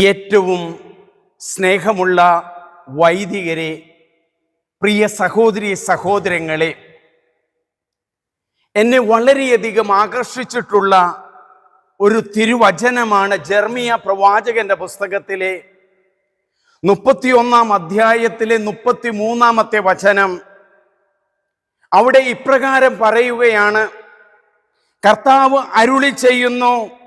ഏറ്റവും സ്നേഹമുള്ള വൈദികരെ പ്രിയ സഹോദരി സഹോദരങ്ങളെ എന്നെ വളരെയധികം ആകർഷിച്ചിട്ടുള്ള ഒരു തിരുവചനമാണ് ജർമിയ പ്രവാചകന്റെ പുസ്തകത്തിലെ മുപ്പത്തിയൊന്നാം അധ്യായത്തിലെ മുപ്പത്തി മൂന്നാമത്തെ വചനം. അവിടെ ഇപ്രകാരം പറയുകയാണ് കർത്താവ് അരുളി ചെയ്യുന്നു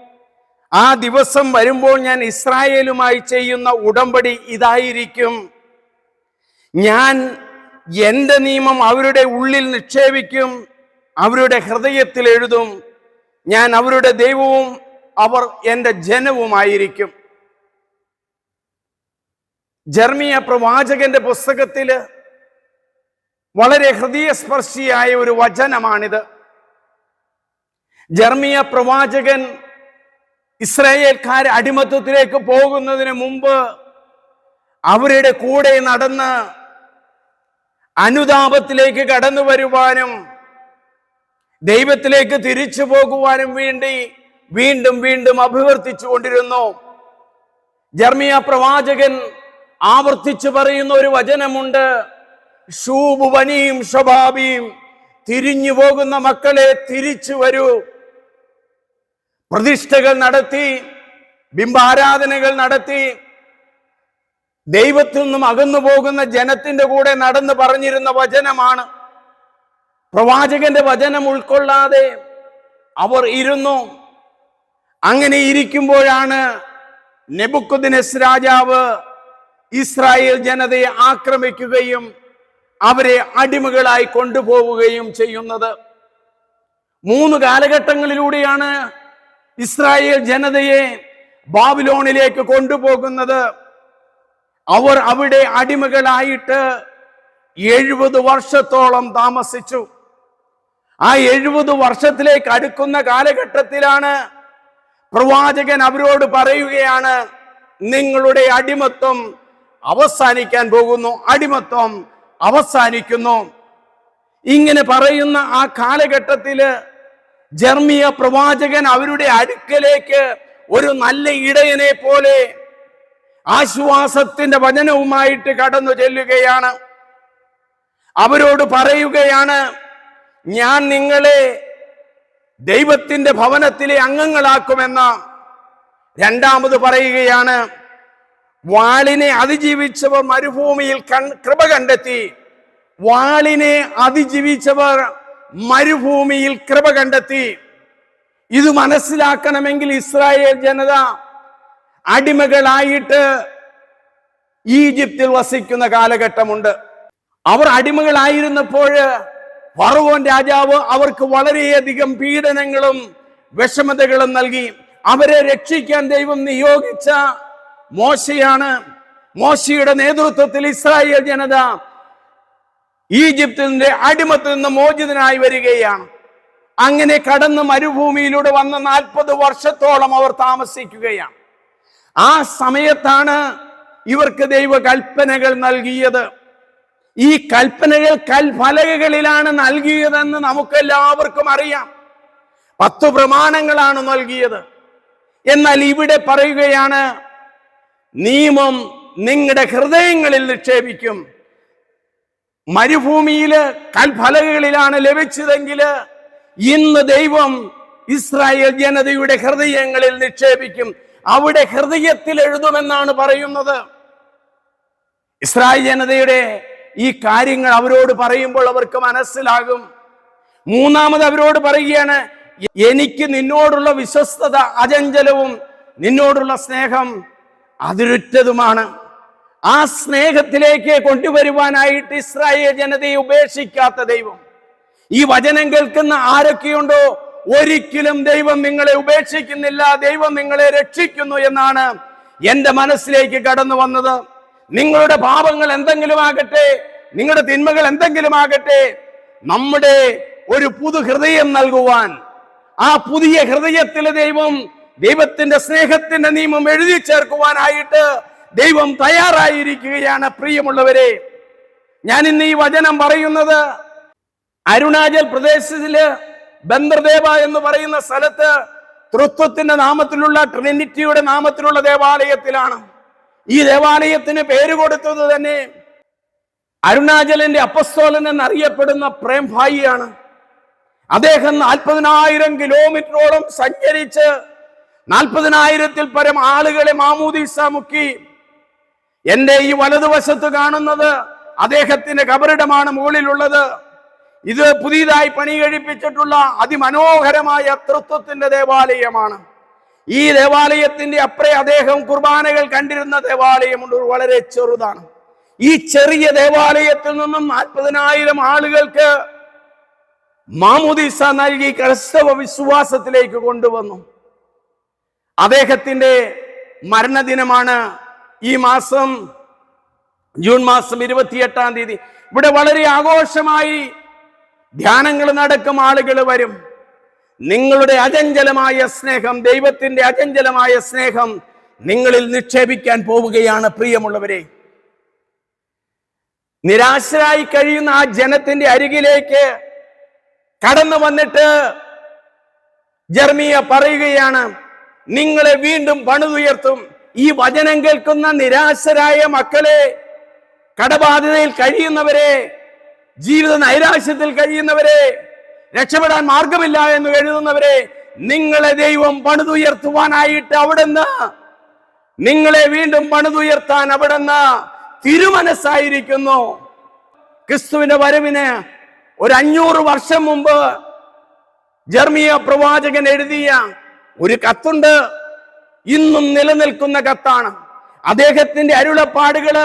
ആ ദിവസം വരുമ്പോൾ ഞാൻ ഇസ്രായേലുമായി ചെയ്യുന്ന ഉടമ്പടി ഇതായിരിക്കും. ഞാൻ എന്റെ നിയമം അവരുടെ ഉള്ളിൽ നിക്ഷേപിക്കും അവരുടെ ഹൃദയത്തിൽ എഴുതും ഞാൻ അവരുടെ ദൈവവും അവർ എന്റെ ജനവുമായിരിക്കും. ജർമിയ പ്രവാചകന്റെ പുസ്തകത്തിൽ വളരെ ഹൃദയസ്പർശിയായ ഒരു വചനമാണിത്. ജർമിയ പ്രവാചകൻ ഇസ്രായേൽക്കാർ അടിമത്തത്തിലേക്ക് പോകുന്നതിന് മുമ്പ് അവരുടെ കൂടെ നടന്ന് അനുതാപത്തിലേക്ക് കടന്നു വരുവാനും ദൈവത്തിലേക്ക് തിരിച്ചു പോകുവാനും വേണ്ടി വീണ്ടും വീണ്ടും അഭിവർത്തിച്ചു കൊണ്ടിരുന്നു. ജർമിയ പ്രവാചകൻ ആവർത്തിച്ചു പറയുന്ന ഒരു വചനമുണ്ട്. ഷൂബുവനിയും ഷബാബിയും തിരിഞ്ഞു പോകുന്ന മക്കളെ തിരിച്ചു വരൂ. പ്രതിഷ്ഠകൾ നടത്തി ബിംബാരാധനകൾ നടത്തി ദൈവത്തിൽ നിന്നും അകന്നു പോകുന്ന ജനത്തിന്റെ കൂടെ നടന്ന് പറഞ്ഞിരുന്ന വചനമാണ്. പ്രവാചകന്റെ വചനം ഉൾക്കൊള്ളാതെ അവർ ഇരുന്നു. അങ്ങനെ ഇരിക്കുമ്പോഴാണ് നെബുക്കുദിനസ് രാജാവ് ഇസ്രായേൽ ജനതയെ ആക്രമിക്കുകയും അവരെ അടിമകളായി കൊണ്ടുപോവുകയും ചെയ്യുന്നത്. മൂന്ന് കാലഘട്ടങ്ങളിലൂടെയാണ് ഇസ്രായേൽ ജനതയെ ബാബിലോണിലേക്ക് കൊണ്ടുപോകുന്നത് അവർ അവിടെ അടിമകളായിട്ട് എഴുപത് വർഷത്തോളം താമസിച്ചു. ആ എഴുപത് വർഷത്തിലേക്ക് അടുക്കുന്ന കാലഘട്ടത്തിലാണ് പ്രവാചകൻ അവരോട് പറയുകയാണ് നിങ്ങളുടെ അടിമത്വം അവസാനിക്കാൻ പോകുന്നു അടിമത്വം അവസാനിക്കുന്നു. ഇങ്ങനെ പറയുന്ന ആ കാലഘട്ടത്തിൽ ജർമിയ പ്രവാചകൻ അവരുടെ അടുക്കലേക്ക് ഒരു നല്ല ഇടയനെ പോലെ ആശ്വാസത്തിന്റെ വചനവുമായിട്ട് കടന്നു ചെല്ലുകയാണ്. അവരോട് പറയുകയാണ് ഞാൻ നിങ്ങളെ ദൈവത്തിന്റെ ഭവനത്തിലെ അംഗങ്ങളാക്കുമെന്ന രണ്ടാമത് പറയുകയാണ് വാളിനെ അതിജീവിച്ചവർ മരുഭൂമിയിൽ കൃപ കണ്ടെത്തി. വാളിനെ അതിജീവിച്ചവർ മരുഭൂമിയിൽ കൃപ കണ്ടെത്തി. ഇത് മനസ്സിലാക്കണമെങ്കിൽ ഇസ്രായേൽ ജനത അടിമകളായിട്ട് ഈജിപ്തിൽ വസിക്കുന്ന കാലഘട്ടമുണ്ട്. അവർ അടിമകളായിരുന്നപ്പോൾ ഫറവോൻ രാജാവ് അവർക്ക് വളരെയധികം പീഡനങ്ങളും വിഷമതകളും നൽകി. അവരെ രക്ഷിക്കാൻ ദൈവം നിയോഗിച്ച മോശയാണ്. മോശയുടെ നേതൃത്വത്തിൽ ഇസ്രായേൽ ജനത ഈജിപ്തിന്റെ അടിമത്തിൽ നിന്ന് മോചിതനായി വരികയാണ്. അങ്ങനെ കടന്ന് മരുഭൂമിയിലൂടെ വന്ന നാൽപ്പത് വർഷത്തോളം അവർ താമസിക്കുകയാണ്. ആ സമയത്താണ് ഇവർക്ക് ദൈവ കൽപ്പനകൾ നൽകിയത്. ഈ കൽപ്പനകൾ കൽഫലകകളിലാണ് നൽകിയതെന്ന് നമുക്കെല്ലാവർക്കും അറിയാം. പത്ത് പ്രമാണങ്ങളാണ് നൽകിയത്. എന്നാൽ ഇവിടെ പറയുകയാണ് നിയമം നിങ്ങളുടെ ഹൃദയങ്ങളിൽ നിക്ഷേപിക്കും. മരുഭൂമിയിൽ കൽഫലകളിലാണ് ലഭിച്ചതെങ്കിൽ ഇന്ന് ദൈവം ഇസ്രായേൽ ജനതയുടെ ഹൃദയങ്ങളിൽ നിക്ഷേപിക്കും. അവിടെ ഹൃദയത്തിൽ എഴുതുമെന്നാണ് പറയുന്നത്. ഇസ്രായേൽ ജനതയുടെ ഈ കാര്യങ്ങൾ അവരോട് പറയുമ്പോൾ അവർക്ക് മനസ്സിലാകും. മൂന്നാമത് അവരോട് പറയുകയാണ് എനിക്ക് നിന്നോടുള്ള വിശ്വസ്തത അചഞ്ചലവും നിന്നോടുള്ള സ്നേഹം അതിരുറ്റതുമാണ്. ആ സ്നേഹത്തിലേക്ക് കൊണ്ടുവരുവാനായിട്ട് ഇസ്രായേൽ ജനതയെ ഉപേക്ഷിക്കാത്ത ദൈവം. ഈ വചനം കേൾക്കുന്ന ആരൊക്കെയുണ്ടോ? ഒരിക്കലും ദൈവം നിങ്ങളെ ഉപേക്ഷിക്കുന്നില്ല ദൈവം നിങ്ങളെ രക്ഷിക്കുന്നു എന്നാണ് എന്റെ മനസ്സിലേക്ക് കടന്നു വന്നത്. നിങ്ങളുടെ പാപങ്ങൾ എന്തെങ്കിലും ആകട്ടെ നിങ്ങളുടെ തിന്മകൾ എന്തെങ്കിലും ആകട്ടെ നമ്മുടെ ഒരു പുതു ഹൃദയം നൽകുവാൻ ആ പുതിയ ഹൃദയത്തിലെ ദൈവം ദൈവത്തിന്റെ സ്നേഹത്തിന്റെ നിയമം എഴുതി ചേർക്കുവാനായിട്ട് ദൈവം തയ്യാറായിരിക്കുകയാണ് പ്രിയമുള്ളവരെ. ഞാൻ ഇന്ന് ഈ വചനം പറയുന്നത് അരുണാചൽ പ്രദേശത്തിൽ ബന്ദർദേവ എന്ന് പറയുന്ന സ്ഥലത്ത് തൃത്വത്തിന്റെ നാമത്തിലുള്ള ട്രിനിറ്റിയുടെ നാമത്തിലുള്ള ദേവാലയത്തിലാണ്. ഈ ദേവാലയത്തിന് പേര് കൊടുത്തത് തന്നെ അരുണാചലിന്റെ അപ്പസ്തോലൻ എന്നറിയപ്പെടുന്ന പ്രേം ഭായിയാണ് അദ്ദേഹം നാൽപ്പതിനായിരം കിലോമീറ്ററോളം സഞ്ചരിച്ച് നാൽപ്പതിനായിരത്തിൽ പരം ആളുകളെ മാമൂദീസ മുക്കി എന്റെ ഈ വലതുവശത്ത് കാണുന്നത് അദ്ദേഹത്തിന്റെ കബറിടമാണ് മുകളിലുള്ളത്. ഇത് പുതിയതായി പണി കഴിപ്പിച്ചിട്ടുള്ള അതിമനോഹരമായ തൃത്വത്തിന്റെ ദേവാലയമാണ്. ഈ ദേവാലയത്തിന്റെ അപ്പറെ അദ്ദേഹം കുർബാനകൾ കണ്ടിരുന്ന ദേവാലയമുണ്ട് വളരെ ചെറുതാണ്. ഈ ചെറിയ ദേവാലയത്തിൽ നിന്നും നാൽപ്പതിനായിരം ആളുകൾക്ക് മാമുദീസ നൽകി ക്രൈസ്തവ വിശ്വാസത്തിലേക്ക് കൊണ്ടുവന്നു. അദ്ദേഹത്തിന്റെ മരണദിനമാണ് ഈ മാസം ജൂൺ മാസം ഇരുപത്തിയെട്ടാം തീയതി ഇവിടെ വളരെ ആഘോഷമായി ധ്യാനങ്ങൾ നടക്കും ആളുകൾ വരും. നിങ്ങളുടെ അചഞ്ചലമായ സ്നേഹം ദൈവത്തിന്റെ അചഞ്ചലമായ സ്നേഹം നിങ്ങളിൽ നിക്ഷേപിക്കാൻ പോവുകയാണ് പ്രിയമുള്ളവരെ. നിരാശരായി കഴിയുന്ന ആ ജനത്തിന്റെ അരികിലേക്ക് കടന്നു വന്നിട്ട് ജർമിയ പറയുകയാണ് നിങ്ങളെ വീണ്ടും പണിതുയർത്തും. ഈ വചനം കേൾക്കുന്ന നിരാശരായ മക്കളെ കടബാധിതയിൽ കഴിയുന്നവരെ ജീവിത നൈരാശ്യത്തിൽ കഴിയുന്നവരെ രക്ഷപ്പെടാൻ മാർഗമില്ല എന്ന് എഴുതുന്നവരെ നിങ്ങളെ ദൈവം പണിതുയർത്തുവാനായിട്ട് അവിടുന്ന് നിങ്ങളെ വീണ്ടും പണിതുയർത്താൻ അവിടുന്ന് തിരുമനസ്സായിരിക്കുന്നു. ക്രിസ്തുവിന്റെ വരവിന് ഒരു അഞ്ഞൂറ് വർഷം മുമ്പ് ജർമിയ പ്രവാചകൻ എഴുതിയ ഒരു കത്തുണ്ട്. ഇന്നും നിലനിൽക്കുന്ന കത്താണ്. അദ്ദേഹത്തിന്റെ അരുളപ്പാടുകൾ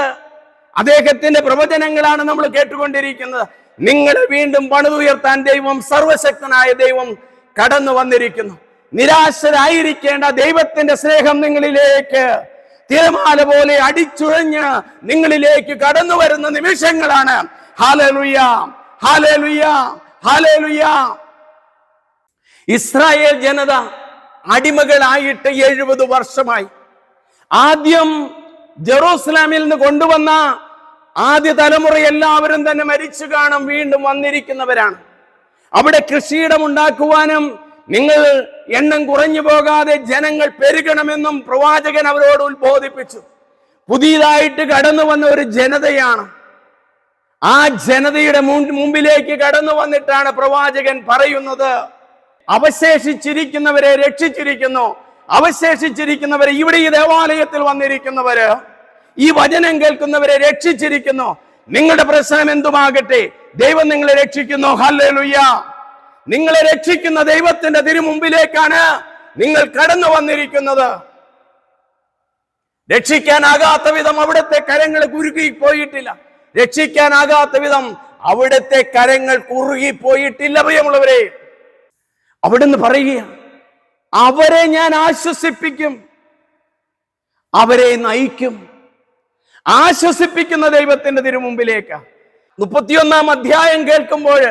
അദ്ദേഹത്തിന്റെ പ്രവചനങ്ങളാണ് നമ്മൾ കേട്ടുകൊണ്ടിരിക്കുന്നത്. നിങ്ങളെ വീണ്ടും പണിതുയർത്താൻ ദൈവം സർവശക്തനായ ദൈവം കടന്നു വന്നിരിക്കുന്നു. നിരാശരായിരിക്കേണ്ട ദൈവത്തിന്റെ സ്നേഹം നിങ്ങളിലേക്ക് തിരമാല പോലെ അടിച്ചുഴഞ്ഞ് നിങ്ങളിലേക്ക് കടന്നു വരുന്ന നിമിഷങ്ങളാണ്. ഇസ്രായേൽ ജനത അടിമകളായിട്ട് എഴുപത് വർഷമായി. ആദ്യം ജെറൂസലാമിൽ നിന്ന് കൊണ്ടുവന്ന ആദ്യ തലമുറ എല്ലാവരും തന്നെ മരിച്ചു കാണും വീണ്ടും വന്നിരിക്കുന്നവരാണ്. അവിടെ കൃഷിയിടം ഉണ്ടാക്കുവാനും നിങ്ങൾ എണ്ണം കുറഞ്ഞു പോകാതെ ജനങ്ങൾ പെരുകണമെന്നും പ്രവാചകൻ അവരോട് ഉത്ബോധിപ്പിച്ചു. പുതിയതായിട്ട് കടന്നു വന്ന ഒരു ജനതയാണ്. ആ ജനതയുടെ മുമ്പിലേക്ക് കടന്നു വന്നിട്ടാണ് പ്രവാചകൻ പറയുന്നത് അവശേഷിച്ചിരിക്കുന്നവരെ രക്ഷിച്ചിരിക്കുന്നു. അവശേഷിച്ചിരിക്കുന്നവരെ ഇവിടെ ഈ ദേവാലയത്തിൽ വന്നിരിക്കുന്നവര് ഈ വചനം കേൾക്കുന്നവരെ രക്ഷിച്ചിരിക്കുന്നു. നിങ്ങളുടെ പ്രശ്നം എന്തുമാകട്ടെ? ദൈവം നിങ്ങളെ രക്ഷിക്കുന്നു. ഹല്ലേലൂയ. നിങ്ങളെ രക്ഷിക്കുന്ന ദൈവത്തിന്റെ തിരുമുമ്പിലേക്കാണ് നിങ്ങൾ കടന്നു വന്നിരിക്കുന്നത്. രക്ഷിക്കാനാകാത്ത വിധം അവിടുത്തെ കരങ്ങൾ കുരുക്കി പോയിട്ടില്ല. രക്ഷിക്കാനാകാത്ത വിധം അവിടുത്തെ കരങ്ങൾ കുറുകി പോയിട്ടില്ല പ്രിയമുള്ളവരെ. അവിടുന്ന് പറയുക അവരെ ഞാൻ ആശ്വസിപ്പിക്കും അവരെ നയിക്കും. ആശ്വസിപ്പിക്കുന്ന ദൈവത്തിന്റെ തിരുമുമ്പിലേക്ക്. മുപ്പത്തിയൊന്നാം അധ്യായം കേൾക്കുമ്പോൾ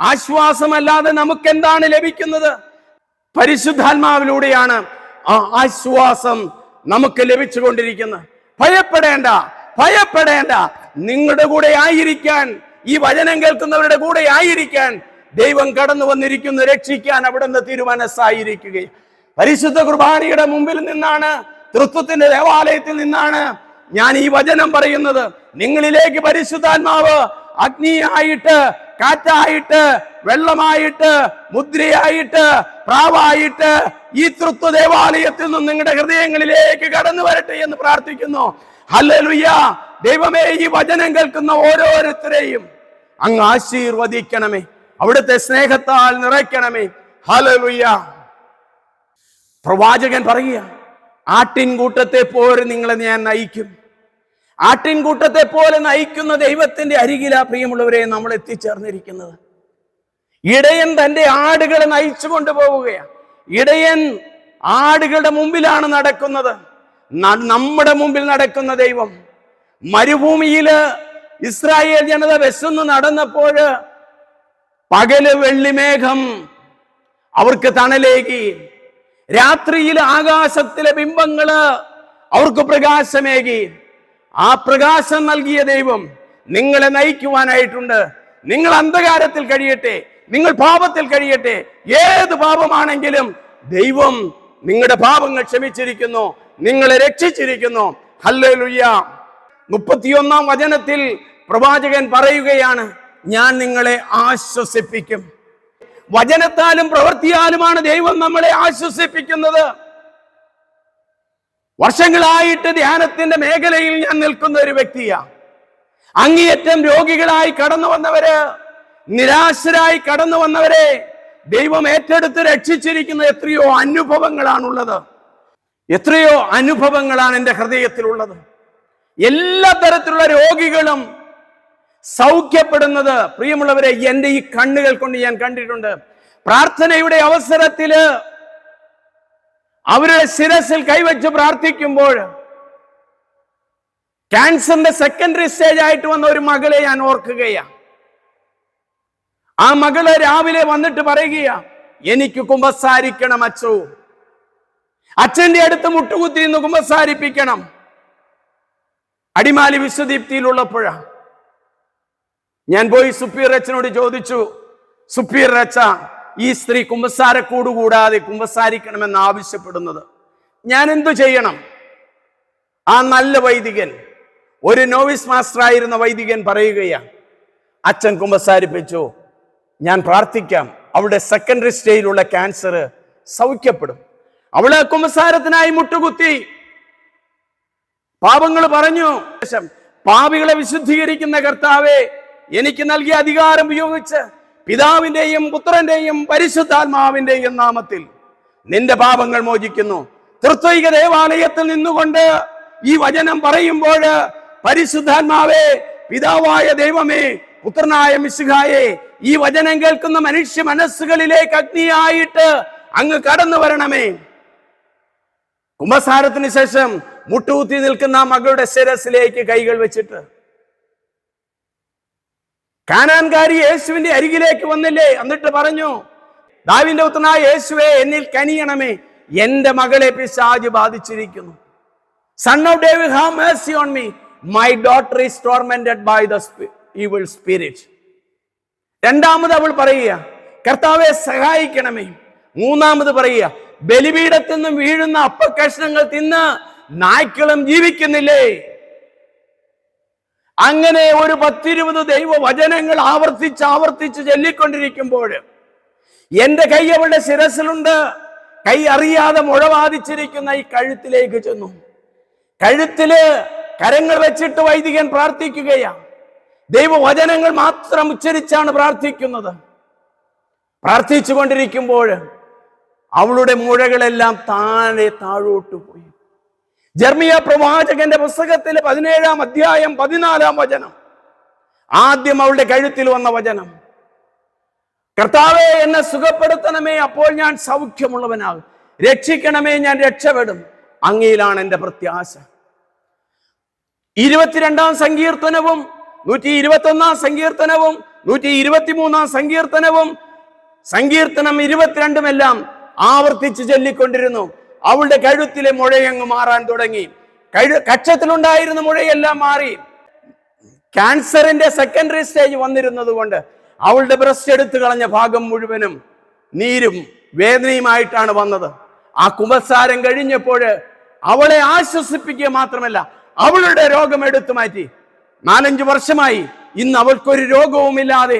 ആശ്വാസമല്ലാതെ നമുക്ക് എന്താണ് ലഭിക്കുന്നത്? പരിശുദ്ധാത്മാവിലൂടെയാണ് ആ ആശ്വാസം നമുക്ക് ലഭിച്ചുകൊണ്ടിരിക്കുന്നത്. ഭയപ്പെടേണ്ട ഭയപ്പെടേണ്ട. നിങ്ങളുടെ കൂടെ ആയിരിക്കാൻ ഈ വചനം കേൾക്കുന്നവരുടെ കൂടെ ആയിരിക്കാൻ ദൈവം കടന്നു വന്നിരിക്കുന്നു രക്ഷിക്കാൻ അവിടുന്ന് തീരുമാനസായിരിക്കുകയും. പരിശുദ്ധ കുർബാനയുടെ മുമ്പിൽ നിന്നാണ് തൃത്വത്തിന്റെ ദേവാലയത്തിൽ നിന്നാണ് ഞാൻ ഈ വചനം പറയുന്നത്. നിങ്ങളിലേക്ക് പരിശുദ്ധാത്മാവ് അഗ്നിയായിട്ട് കാറ്റായിട്ട് വെള്ളമായിട്ട് മുദ്രയായിട്ട് പ്രാവായിട്ട് ഈ തൃത്വ ദേവാലയത്തിൽ നിന്നും നിങ്ങളുടെ ഹൃദയങ്ങളിലേക്ക് കടന്നു വരട്ടെ എന്ന് പ്രാർത്ഥിക്കുന്നു. ഹല്ലേലൂയ. ദൈവമേ ഈ വചനം കേൾക്കുന്ന ഓരോരുത്തരെയും അങ്ങ് ആശീർവദിക്കണമേ. അവിടുത്തെ സ്നേഹത്താൽ നിറയ്ക്കണമേ. ഹല്ലേലൂയ പ്രവാചകൻ പറയുക ആട്ടിൻകൂട്ടത്തെ പോലെ നിങ്ങളെ ഞാൻ നയിക്കും. ആട്ടിൻകൂട്ടത്തെ പോലെ നയിക്കുന്ന ദൈവത്തിന്റെ അരികിലാ പ്രിയമുള്ളവരെ നമ്മൾ എത്തിച്ചേർന്നിരിക്കുന്നത്. ഇടയൻ തന്റെ ആടുകളെ നയിച്ചു കൊണ്ടുപോവുകയാണ് ഇടയൻ ആടുകളുടെ മുമ്പിലാണ് നടക്കുന്നത്. നമ്മുടെ മുമ്പിൽ നടക്കുന്ന ദൈവം. മരുഭൂമിയിൽ ഇസ്രായേൽ ജനത വിശന്ന് നടന്നപ്പോൾ പകൽ വെള്ളിമേഘം അവർക്ക് തണലേകി. രാത്രിയിൽ ആകാശത്തിലെ ബിംബങ്ങൾ അവർക്ക് പ്രകാശമേകി. ആ പ്രകാശം നൽകിയ ദൈവം നിങ്ങളെ നയിക്കുവാനായിട്ടുണ്ട്. നിങ്ങൾ അന്ധകാരത്തിൽ കഴിയട്ടെ. നിങ്ങൾ പാപത്തിൽ കഴിയട്ടെ. ഏത് പാപമാണെങ്കിലും ദൈവം നിങ്ങളുടെ പാപങ്ങൾ ക്ഷമിച്ചിരിക്കുന്നു. നിങ്ങളെ രക്ഷിച്ചിരിക്കുന്നു. ഹല്ലേലൂയ. മുപ്പത്തിയൊന്നാം വചനത്തിൽ പ്രവാചകൻ പറയുകയാണ്. ഞാൻ നിങ്ങളെ ആശ്വസിപ്പിക്കും. വചനത്താലും പ്രവൃത്തിയാലുമാണ് ദൈവം നമ്മളെ ആശ്വസിപ്പിക്കുന്നത്. വർഷങ്ങളായിട്ട് ധ്യാനത്തിന്റെ മേഖലയിൽ ഞാൻ നിൽക്കുന്ന ഒരു വ്യക്തിയാ. അങ്ങേയറ്റം രോഗികളായി കടന്നു വന്നവര് നിരാശരായി കടന്നു വന്നവരെ ദൈവം ഏറ്റെടുത്ത് രക്ഷിച്ചിരിക്കുന്ന എത്രയോ അനുഭവങ്ങളാണുള്ളത്. എത്രയോ അനുഭവങ്ങളാണ് എന്റെ ഹൃദയത്തിലുള്ളത്. എല്ലാ തരത്തിലുള്ള രോഗികളും സൗഖ്യപ്പെടുന്നത്. പ്രിയമുള്ളവരെ എന്റെ ഈ കണ്ണുകൾ കൊണ്ട് ഞാൻ കണ്ടിട്ടുണ്ട്. പ്രാർത്ഥനയുടെ അവസരത്തിൽ അവരുടെ ശിരസിൽ കൈവച്ച് പ്രാർത്ഥിക്കുമ്പോൾ ക്യാൻസറിന്റെ സെക്കൻഡറി സ്റ്റേജ് ആയിട്ട് വന്ന ഒരു മകളെ ഞാൻ ഓർക്കുകയാ. ആ മകൾ രാവിലെ വന്നിട്ട് പറയുകയാ എനിക്ക് കുമ്പസാരിക്കണം അച്ചു അച്ഛന്റെ അടുത്ത് മുട്ടുകുത്തി നിന്ന് കുമ്പസാരിപ്പിക്കണം. അടിമാലി വിശ്വദീപ്തിയിലുള്ളപ്പോഴാ. ഞാൻ പോയി സുപ്പീർ അച്ഛനോട് ചോദിച്ചു സുപ്പീർ അച്ഛ ഈ സ്ത്രീ കുമ്പസാരക്കൂട് കൂടാതെ കുമ്പസാരിക്കണമെന്ന് ആവശ്യപ്പെടുന്നത്. ഞാൻ എന്തു ചെയ്യണം? ആ നല്ല വൈദികൻ ഒരു നോവിസ് മാസ്റ്റർ ആയിരുന്ന വൈദികൻ പറയുകയാണ്. അച്ഛൻ കുമ്പസാരിപ്പിച്ചു ഞാൻ പ്രാർത്ഥിക്കാം അവളുടെ സെക്കൻഡറി സ്റ്റേജിലുള്ള ക്യാൻസർ സൗഖ്യപ്പെടും. അവൾ കുമ്പസാരത്തിനായി മുട്ടുകുത്തി. പാപങ്ങൾ പറഞ്ഞു. പാപികളെ വിശുദ്ധീകരിക്കുന്ന കർത്താവെ എനിക്ക് നൽകിയ അധികാരം ഉപയോഗിച്ച് പിതാവിന്റെയും പുത്രന്റെയും പരിശുദ്ധാത്മാവിന്റെയും നാമത്തിൽ നിന്റെ പാപങ്ങൾ മോചിക്കുന്നു. തൃത്വിക ദേവാലയത്തിൽ നിന്നുകൊണ്ട് ഈ വചനം പറയുമ്പോൾ പരിശുദ്ധാത്മാവേ പിതാവായ ദൈവമേ പുത്രനായ മിശുഹായെ ഈ വചനം കേൾക്കുന്ന മനുഷ്യ മനസ്സുകളിലേക്ക് അഗ്നിയായിട്ട് അങ്ങ് കടന്നു വരണമേ. കുംഭസാരത്തിന് ശേഷം മുട്ടുകുത്തി നിൽക്കുന്ന മകളുടെ ശിരസിലേക്ക് കൈകൾ വെച്ചിട്ട് കാനാൻകാരി യേശുവിന്റെ അരികിലേക്ക് വന്നില്ലേ? എന്നിട്ട് പറഞ്ഞു ദാവിന്റെ പുത്രനായ യേശുവെ എന്നിൽ കനിയണമേ. എന്റെ മകളെ പിശാജ് ബാധിച്ചിരിക്കുന്നു. Son of David have mercy on me my daughter is tormented by the evil spirit രണ്ടാമത് അവൾ പറയുക കർത്താവെ സഹായിക്കണമേ. മൂന്നാമത് പറയുക ബലിപീഠത്തിൽ നിന്നും വീഴുന്ന അപ്പക്കഷ്ണങ്ങൾ തിന്ന് നായ്ക്കളും ജീവിക്കുന്നില്ലേ? അങ്ങനെ ഒരു പത്തിരുപത് ദൈവ വചനങ്ങൾ ആവർത്തിച്ച് ആവർത്തിച്ച് ചൊല്ലിക്കൊണ്ടിരിക്കുമ്പോൾ എന്റെ കൈ അവളുടെ ശിരസിലുണ്ട്. കൈ അറിയാതെ മുഴവാദിച്ചിരിക്കുന്ന ഈ കഴുത്തിലേക്ക് ചെന്നു. കഴുത്തിൽ കരങ്ങൾ വെച്ചിട്ട് വൈദികൻ പ്രാർത്ഥിക്കുകയാ ദൈവവചനങ്ങൾ മാത്രം ഉച്ചരിച്ചാണ് പ്രാർത്ഥിക്കുന്നത്. പ്രാർത്ഥിച്ചു കൊണ്ടിരിക്കുമ്പോൾ അവളുടെ മുഴകളെല്ലാം താഴെ താഴോട്ട് പോയി. ജർമിയ പ്രവാചകന്റെ പുസ്തകത്തിലെ പതിനേഴാം അധ്യായം പതിനാലാം വചനം. ആദ്യം അവളുടെ കഴുത്തിൽ വന്ന വചനം. കർത്താവെ എന്നെ സുഖപ്പെടുത്തണമേ അപ്പോൾ ഞാൻ സൗഖ്യമുള്ളവനാകും. രക്ഷിക്കണമേ ഞാൻ രക്ഷപ്പെടും. അങ്ങയിലാണ് എന്റെ പ്രത്യാശ. ഇരുപത്തിരണ്ടാം സങ്കീർത്തനവും നൂറ്റി ഇരുപത്തൊന്നാം സങ്കീർത്തനവും നൂറ്റി ഇരുപത്തിമൂന്നാം സങ്കീർത്തനവും സങ്കീർത്തനം ഇരുപത്തിരണ്ടുമെല്ലാം ആവർത്തിച്ച് ചൊല്ലിക്കൊണ്ടിരുന്നു. അവളുടെ കഴുത്തിലെ മുഴയങ്ങ് മാറാൻ തുടങ്ങി. കഴു കക്ഷത്തിലുണ്ടായിരുന്ന മുഴയെല്ലാം മാറി. ക്യാൻസറിന്റെ സെക്കൻഡറി സ്റ്റേജ് വന്നിരുന്നത് കൊണ്ട് അവളുടെ ബ്രസ്റ്റ് എടുത്തു കളഞ്ഞ ഭാഗം മുഴുവനും നീരും വേദനയുമായിട്ടാണ് വന്നത്. ആ കുമ്പസാരം കഴിഞ്ഞപ്പോൾ അവളെ ആശ്വസിപ്പിക്കുക മാത്രമല്ല അവളുടെ രോഗം എടുത്തു മാറ്റി. നാലഞ്ചു വർഷമായി ഇന്ന് അവൾക്കൊരു രോഗവുമില്ലാതെ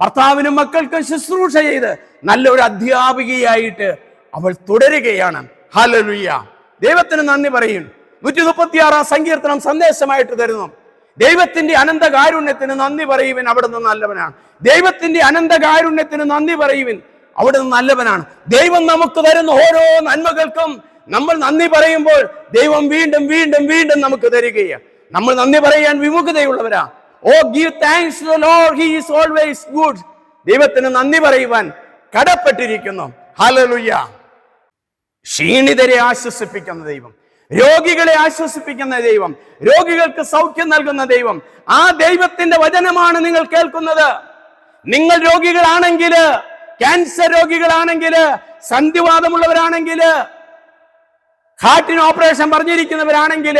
ഭർത്താവിനും മക്കൾക്കും ശുശ്രൂഷ ചെയ്ത് നല്ലൊരു അധ്യാപികയായിട്ട് അവൾ തുടരുകയാണ്. ഹലലുയ്യ ദൈവത്തിന് നന്ദി പറയും. നൂറ്റി മുപ്പത്തിയാറാം സങ്കീർത്തനം സന്ദേശമായിട്ട് തരുന്നു. ദൈവത്തിന്റെ അനന്ത കാരുണ്യത്തിന് നന്ദി പറയുവിൻ അവിടുന്ന് നല്ലവനാണ്. ദൈവത്തിന്റെ അനന്ത കാരുണ്യത്തിന് നന്ദി പറയുവിൻ അവിടുന്ന് നല്ലവനാണ്. ദൈവം നമുക്ക് തരുന്ന ഓരോ നന്മകൾക്കും നമ്മൾ നന്ദി പറയുമ്പോൾ ദൈവം വീണ്ടും വീണ്ടും വീണ്ടും നമുക്ക് തരികയാണ്. നമ്മൾ നന്ദി പറയാൻ വിമുഖതയുള്ളവരാ. O give thanks Lord he is always good ദൈവത്തിന് നന്ദി പറയുവാൻ കടപ്പെട്ടിരിക്കുന്നു. ഹല്ലേലൂയ. ക്ഷീണിതരെ ആശ്വസിപ്പിക്കുന്ന ദൈവം രോഗികളെ ആശ്വസിപ്പിക്കുന്ന ദൈവം രോഗികൾക്ക് സൗഖ്യം നൽകുന്ന ദൈവം. ആ ദൈവത്തിന്റെ വചനമാണ് നിങ്ങൾ കേൾക്കുന്നത്. നിങ്ങൾ രോഗികളാണെങ്കിൽ ക്യാൻസർ രോഗികളാണെങ്കിൽ സന്ധിവാദമുള്ളവരാണെങ്കിൽ ഹാർട്ടിന് ഓപ്പറേഷൻ പറഞ്ഞിരിക്കുന്നവരാണെങ്കിൽ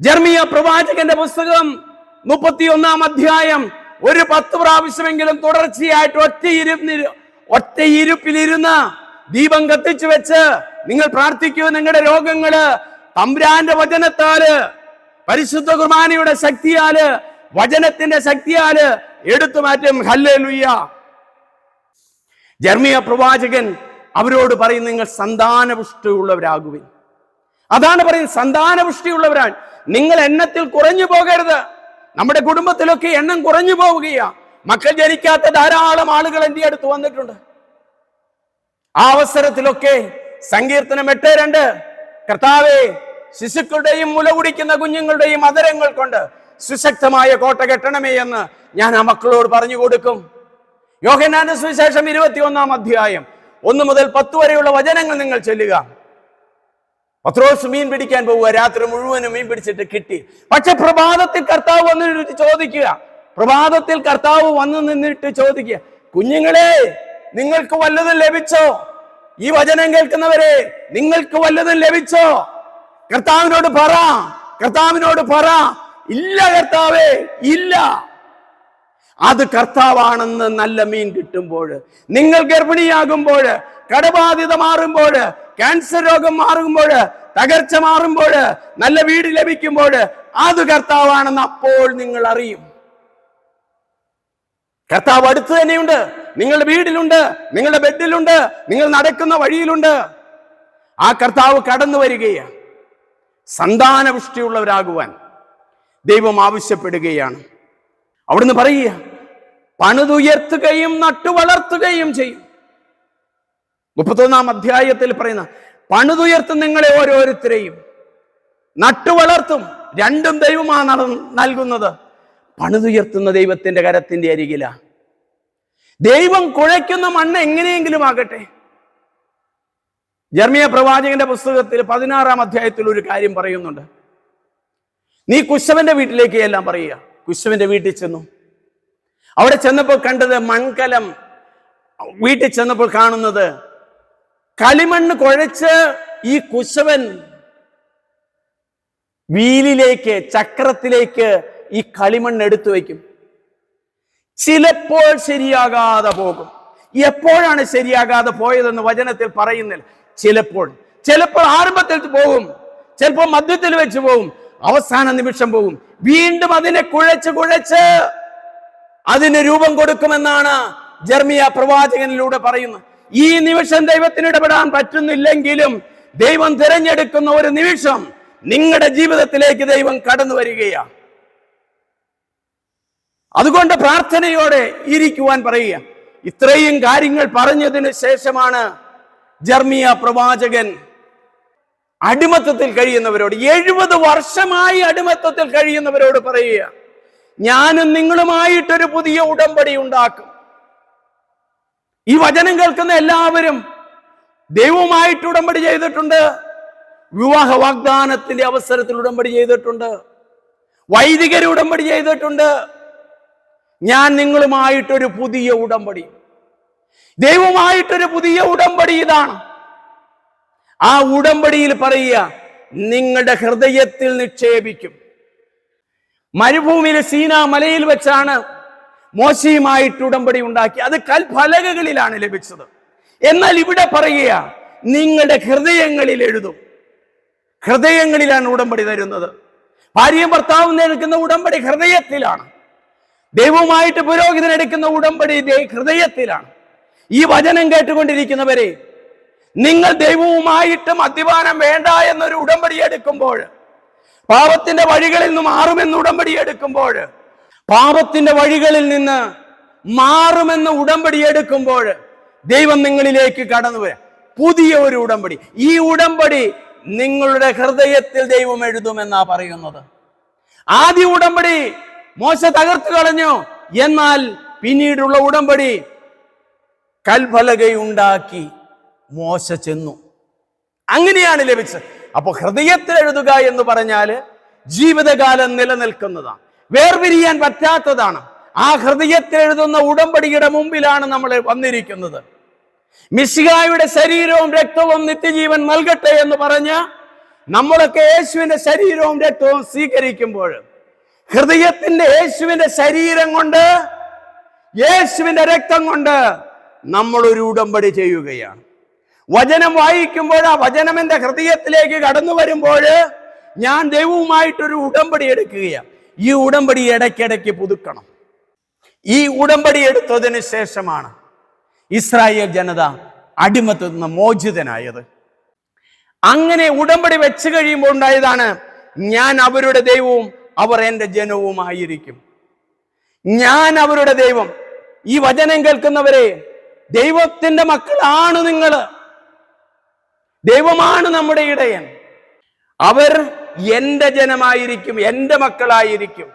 ജർമിയ പ്രവാചകന്റെ പുസ്തകം മുപ്പത്തിയൊന്നാം അധ്യായം ഒരു പത്ത് പ്രാവശ്യമെങ്കിലും തുടർച്ചയായിട്ട് ഒറ്റ ഇരുപ്പിലിരുന്ന് ദീപം കത്തിച്ചു വെച്ച് നിങ്ങൾ പ്രാർത്ഥിക്കൂ നിങ്ങളുടെ രോഗങ്ങൾ. തമ്പുരാന്റെ വചനത്താൽ പരിശുദ്ധ കുർബാനയുടെ ശക്തിയാൽ വചനത്തിന്റെ ശക്തിയാൽ എടുത്തു മാറ്റും. ഹല്ലുയ്യ ജർമിയ പ്രവാചകൻ അവരോട് പറയും നിങ്ങൾ സന്താനപുഷ്ടിയുള്ളവരാകുവിൻ. അതാണ് പറയുന്നത് സന്താനപുഷ്ടിയുള്ളവരാൻ നിങ്ങൾ എണ്ണത്തിൽ കുറഞ്ഞു പോകരുത്. നമ്മുടെ കുടുംബത്തിലൊക്കെ എണ്ണം കുറഞ്ഞു പോവുകയാ. മക്കൾ ജനിക്കാത്ത ധാരാളം ആളുകൾ എന്റെ അടുത്ത് വന്നിട്ടുണ്ട്. ആ അവസരത്തിലൊക്കെ സങ്കീർത്തനം എട്ട് രണ്ട്. കർത്താവെ ശിശുക്കളുടെയും മുല കുടിക്കുന്ന കുഞ്ഞുങ്ങളുടെയും അതരങ്ങൾ കൊണ്ട് സുശക്തമായ കോട്ട കെട്ടണമേ എന്ന് ഞാൻ ആ മക്കളോട് പറഞ്ഞു കൊടുക്കും. യോഹനാന സുവിശേഷം ഇരുപത്തിയൊന്നാം അധ്യായം. ഒന്ന് മുതൽ പത്ത് വരെയുള്ള വചനങ്ങൾ നിങ്ങൾ ചൊല്ലുക. പത്രോസ് മീൻ പിടിക്കാൻ പോവുക. രാത്രി മുഴുവനും മീൻ പിടിച്ചിട്ട് കിട്ടി. പക്ഷെ പ്രഭാതത്തിൽ കർത്താവ് വന്നിട്ട് ചോദിക്കുക. പ്രഭാതത്തിൽ കർത്താവ് വന്നു നിന്നിട്ട് ചോദിക്കുക. കുഞ്ഞുങ്ങളെ നിങ്ങൾക്ക് വല്ലതും ലഭിച്ചോ? ഈ വചനം കേൾക്കുന്നവരെ നിങ്ങൾക്ക് വല്ലതും ലഭിച്ചോ? കർത്താവിനോട് പറ കർത്താവിനോട് പറ. ഇല്ല കർത്താവേ ഇല്ല. അത് കർത്താവാണെന്ന് നല്ല മീൻ കിട്ടുമ്പോൾ നിങ്ങൾ ഗർഭിണിയാകുമ്പോൾ കടബാധിത മാറുമ്പോൾ ക്യാൻസർ രോഗം മാറുമ്പോൾ തകർച്ച മാറുമ്പോൾ നല്ല വീട് ലഭിക്കുമ്പോൾ അത് കർത്താവാണെന്ന് അപ്പോൾ നിങ്ങൾ അറിയും. കർത്താവ് അടുത്ത് തന്നെയുണ്ട്. നിങ്ങളുടെ വീടിലുണ്ട് നിങ്ങളുടെ ബെഡിലുണ്ട് നിങ്ങൾ നടക്കുന്ന വഴിയിലുണ്ട്. ആ കർത്താവ് കടന്നു വരികയാണ്. സന്താനപുഷ്ടിയുള്ളവരാകുവാൻ ദൈവം ആവശ്യപ്പെടുകയാണ്. അവിടുന്ന് പറയുക പണിതുയർത്തുകയും നട്ടുവളർത്തുകയും ചെയ്യും. മുപ്പത്തൊന്നാം അധ്യായത്തിൽ പറയുന്ന പണിതുയർത്തും നിങ്ങളെ ഓരോരുത്തരെയും നട്ടുവളർത്തും. രണ്ടും ദൈവമാണ് നൽകുന്നത്. പണിതുയർത്തുന്ന ദൈവത്തിന്റെ കരത്തിന്റെ അരികില. ദൈവം കുഴയ്ക്കുന്ന മണ്ണ് എങ്ങനെയെങ്കിലും ആകട്ടെ. ജർമ്മിയ പ്രവാചകന്റെ പുസ്തകത്തിൽ പതിനാറാം അധ്യായത്തിൽ ഒരു കാര്യം പറയുന്നുണ്ട്. നീ കുശവന്റെ വീട്ടിലേക്ക് എല്ലാം പറയുക. കുശവന്റെ വീട്ടിൽ ചെന്നു. അവിടെ ചെന്നപ്പോൾ കണ്ടത് മൺകലം വീട്ടിൽ ചെന്നപ്പോൾ കാണുന്നത് കളിമണ്ണ് കുഴച്ച് ഈ കുശവൻ വീലിലേക്ക് ചക്രത്തിലേക്ക് ഈ കളിമണ്ണ് എടുത്തു വയ്ക്കും. ചിലപ്പോൾ ശരിയാകാതെ പോകും. എപ്പോഴാണ് ശരിയാകാതെ പോയതെന്ന് വചനത്തിൽ പറയുന്നില്ല. ചിലപ്പോൾ. ചിലപ്പോൾ ആരംഭത്തിൽ പോകും. ചിലപ്പോൾ മധ്യത്തിൽ വെച്ച് പോകും. അവസാന നിമിഷം പോകും. വീണ്ടും അതിനെ കുഴച്ച് കുഴച്ച് അതിന് രൂപം കൊടുക്കുമെന്നാണ് ജർമിയ പ്രവാചകനിലൂടെ പറയുന്നത്. ഈ നിമിഷം ദൈവത്തിന് ഇടപെടാൻ പറ്റുന്നില്ലെങ്കിലും ദൈവം തിരഞ്ഞെടുക്കുന്ന ഒരു നിമിഷം നിങ്ങളുടെ ജീവിതത്തിലേക്ക് ദൈവം കടന്നു വരികയാണ്. അതുകൊണ്ട് പ്രാർത്ഥനയോടെ ഇരിക്കുവാൻ പറയുക. ഇത്രയും കാര്യങ്ങൾ പറഞ്ഞതിന് ശേഷമാണ് ജർമിയ പ്രവാചകൻ അടിമത്തത്തിൽ കഴിയുന്നവരോട് എഴുപത് വർഷമായി അടിമത്തത്തിൽ കഴിയുന്നവരോട് പറയുക. ഞാനും നിങ്ങളുമായിട്ടൊരു പുതിയ ഉടമ്പടി ഉണ്ടാക്കും. ഈ വചനം കേൾക്കുന്ന എല്ലാവരും ദൈവവുമായിട്ട് ഉടമ്പടി ചെയ്തിട്ടുണ്ട്. വിവാഹ വാഗ്ദാനത്തിന്റെ അവസരത്തിൽ ഉടമ്പടി ചെയ്തിട്ടുണ്ട്. വൈദികർ ഉടമ്പടി ചെയ്തിട്ടുണ്ട്. ഞാൻ നിങ്ങളുമായിട്ടൊരു പുതിയ ഉടമ്പടി. ദൈവമായിട്ടൊരു പുതിയ ഉടമ്പടി ഇതാണ്. ആ ഉടമ്പടിയിൽ പറയുക നിങ്ങളുടെ ഹൃദയത്തിൽ നിക്ഷേപിക്കും. മരുഭൂമിയിലെ സീന മലയിൽ വെച്ചാണ് മോശയുമായിട്ട് ഉടമ്പടി ഉണ്ടാക്കി. അത് കൽഫലകകളിലാണ് ലഭിച്ചത്. എന്നാൽ ഇവിടെ പറയുക നിങ്ങളുടെ ഹൃദയങ്ങളിൽ എഴുതും. ഹൃദയങ്ങളിലാണ് ഉടമ്പടി തരുന്നത്. ഭാര്യയും ഭർത്താവും നിൽക്കുന്ന ഉടമ്പടി ഹൃദയത്തിലാണ്. ദൈവവുമായിട്ട് പുരോഹിതൻ എടുക്കുന്ന ഉടമ്പടി ഹൃദയത്തിലാണ്. ഈ വചനം കേട്ടുകൊണ്ടിരിക്കുന്നവരെ നിങ്ങൾ ദൈവവുമായിട്ട് മദ്യപാനം വേണ്ട എന്നൊരു ഉടമ്പടി എടുക്കുമ്പോൾ പാപത്തിന്റെ വഴികളിൽ നിന്ന് മാറുമെന്ന് ഉടമ്പടി എടുക്കുമ്പോൾ പാപത്തിന്റെ വഴികളിൽ നിന്ന് മാറുമെന്ന് ഉടമ്പടി എടുക്കുമ്പോൾ ദൈവം നിങ്ങളിലേക്ക് കടന്നു വരാം. പുതിയ ഒരു ഉടമ്പടി. ഈ ഉടമ്പടി നിങ്ങളുടെ ഹൃദയത്തിൽ ദൈവം എഴുതുമെന്നാ പറയുന്നത്. ആദ്യ ഉടമ്പടി മോശ തകർത്തു കളഞ്ഞു. എന്നാൽ പിന്നീടുള്ള ഉടമ്പടി കൽഫലകയുണ്ടാക്കി മോശ ചെന്നു. അങ്ങനെയാണ് ലഭിച്ചത്. അപ്പോൾ ഹൃദയത്തിൽ എഴുതുക എന്ന് പറഞ്ഞാൽ ജീവിതകാലം നിലനിൽക്കുന്നതാണ്. വേർപിരിയാൻ പറ്റാത്തതാണ്. ആ ഹൃദയത്തിൽ എഴുതുന്ന ഉടമ്പടിയുടെ മുമ്പിലാണ് നമ്മൾ വന്നിരിക്കുന്നത്. മിശികായുടെ ശരീരവും രക്തവും നിത്യജീവൻ നൽകട്ടെ എന്ന് പറഞ്ഞ് നമ്മളൊക്കെ യേശുവിന്റെ ശരീരവും രക്തവും സ്വീകരിക്കുമ്പോൾ ഹൃദയത്തിന്റെ യേശുവിന്റെ ശരീരം കൊണ്ട് യേശുവിന്റെ രക്തം കൊണ്ട് നമ്മൾ ഒരു ഉടമ്പടി ചെയ്യുകയാണ്. വചനം വായിക്കുമ്പോൾ ആ വചനം എന്റെ ഹൃദയത്തിലേക്ക് കടന്നു വരുമ്പോൾ ഞാൻ ദൈവവുമായിട്ടൊരു ഉടമ്പടി എടുക്കുകയാണ്. ഈ ഉടമ്പടി ഇടയ്ക്കിടയ്ക്ക് പുതുക്കണം. ഈ ഉടമ്പടി എടുത്തതിന് ശേഷമാണ് ഇസ്രായേൽ ജനത അടിമത്തിൽ നിന്ന് മോചിതനായത്. അങ്ങനെ ഉടമ്പടി വെച്ച് കഴിയുമ്പോൾ ഉണ്ടായതാണ് ഞാൻ അവരുടെ ദൈവവും അവർ എന്റെ ജനവുമായിരിക്കും. ഞാൻ അവരുടെ ദൈവം. ഈ വചനം കേൾക്കുന്നവരെ ദൈവത്തിന്റെ മക്കളാണ് നിങ്ങൾ. ദൈവമാണ് നമ്മുടെ ഇടയൻ. അവർ എന്റെ ജനമായിരിക്കും എന്റെ മക്കളായിരിക്കും.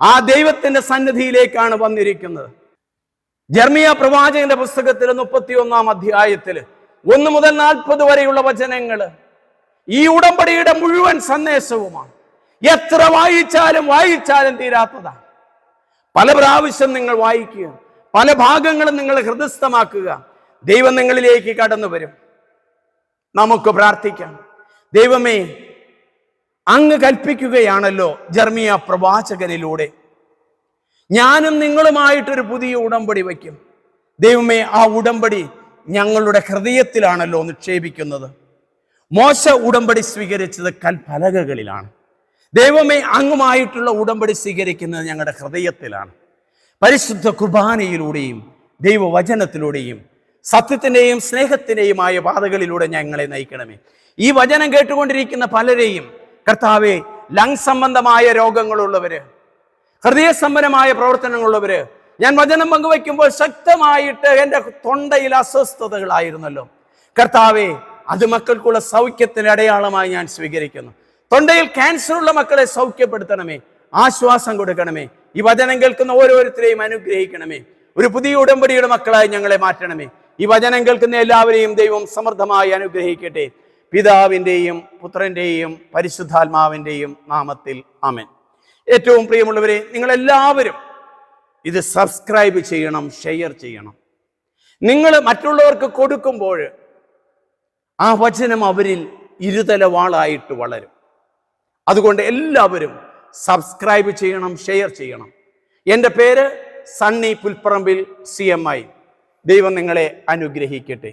ആ ദൈവത്തിന്റെ സന്നിധിയിലേക്കാണ് വന്നിരിക്കുന്നത്. ജർമിയ പ്രവാചകന്റെ പുസ്തകത്തിൽ മുപ്പത്തി ഒന്നാം അധ്യായത്തിൽ ഒന്ന് മുതൽ നാൽപ്പത് വരെയുള്ള വചനങ്ങൾ ഈ ഉടമ്പടിയുടെ മുഴുവൻ സന്ദേശവുമാണ്. എത്ര വായിച്ചാലും വായിച്ചാലും തീരാത്തതാണ്. പല പ്രാവശ്യം നിങ്ങൾ വായിക്കുക പല ഭാഗങ്ങളും നിങ്ങൾ ഹൃദയസ്ഥമാക്കുക. ദൈവം നിങ്ങളിലേക്ക് കടന്നു വരും. നമുക്ക് പ്രാർത്ഥിക്കാം. ദൈവമേ അങ്ങ് കൽപ്പിക്കുകയാണല്ലോ ജർമിയ പ്രവാചകനിലൂടെ ഞാനും നിങ്ങളുമായിട്ടൊരു പുതിയ ഉടമ്പടി വയ്ക്കും. ദൈവമേ ആ ഉടമ്പടി ഞങ്ങളുടെ ഹൃദയത്തിലാണല്ലോ നിക്ഷേപിക്കുന്നത്. മോശ ഉടമ്പടി സ്വീകരിച്ചത് കൽഫലകകളിലാണ് ദൈവമേ അങ്ങുമായിട്ടുള്ള ഉടമ്പടി സ്വീകരിക്കുന്നത് ഞങ്ങളുടെ ഹൃദയത്തിലാണ്. പരിശുദ്ധ കുർബാനയിലൂടെയും ദൈവവചനത്തിലൂടെയും സത്യത്തിന്റെയും സ്നേഹത്തിന്റെയുമായ പാതകളിലൂടെ ഞങ്ങളെ നയിക്കണമേ. ഈ വചനം കേട്ടുകൊണ്ടിരിക്കുന്ന പലരെയും കർത്താവെ ലങ് സംബന്ധമായ രോഗങ്ങളുള്ളവര് ഹൃദയസമ്പന്നമായ പ്രവർത്തനങ്ങളുള്ളവര് ഞാൻ വചനം പങ്കുവയ്ക്കുമ്പോൾ ശക്തമായിട്ട് എന്റെ തൊണ്ടയിൽ അസ്വസ്ഥതകളായിരുന്നല്ലോ. കർത്താവെ അത് മക്കൾക്കുള്ള സൗഖ്യത്തിന് അടയാളമായി ഞാൻ സ്വീകരിക്കുന്നു. തൊണ്ടയിൽ ക്യാൻസർ ഉള്ള മക്കളെ സൗഖ്യപ്പെടുത്തണമേ ആശ്വാസം കൊടുക്കണമേ ഈ വചനം കേൾക്കുന്ന ഓരോരുത്തരെയും അനുഗ്രഹിക്കണമേ ഒരു പുതിയ ഉടമ്പടിയുടെ മക്കളായി ഞങ്ങളെ മാറ്റണമേ ഈ വചനം കേൾക്കുന്ന എല്ലാവരെയും ദൈവം സമൃദ്ധമായി അനുഗ്രഹിക്കട്ടെ. പിതാവിന്റെയും പുത്രന്റെയും പരിശുദ്ധാത്മാവിന്റെയും നാമത്തിൽ ആമേൻ. ഏറ്റവും പ്രിയമുള്ളവരെ നിങ്ങളെല്ലാവരും ഇത് സബ്സ്ക്രൈബ് ചെയ്യണം ഷെയർ ചെയ്യണം. നിങ്ങൾ മറ്റുള്ളവർക്ക് കൊടുക്കുമ്പോൾ ആ വചനം അവരിൽ ഇരുതലവാളായിട്ട് വളരും. അതുകൊണ്ട് എല്ലാവരും സബ്സ്ക്രൈബ് ചെയ്യണം ഷെയർ ചെയ്യണം. എന്റെ പേര് Sunny Pulpparambil C M I. ദൈവം നിങ്ങളെ അനുഗ്രഹിക്കട്ടെ.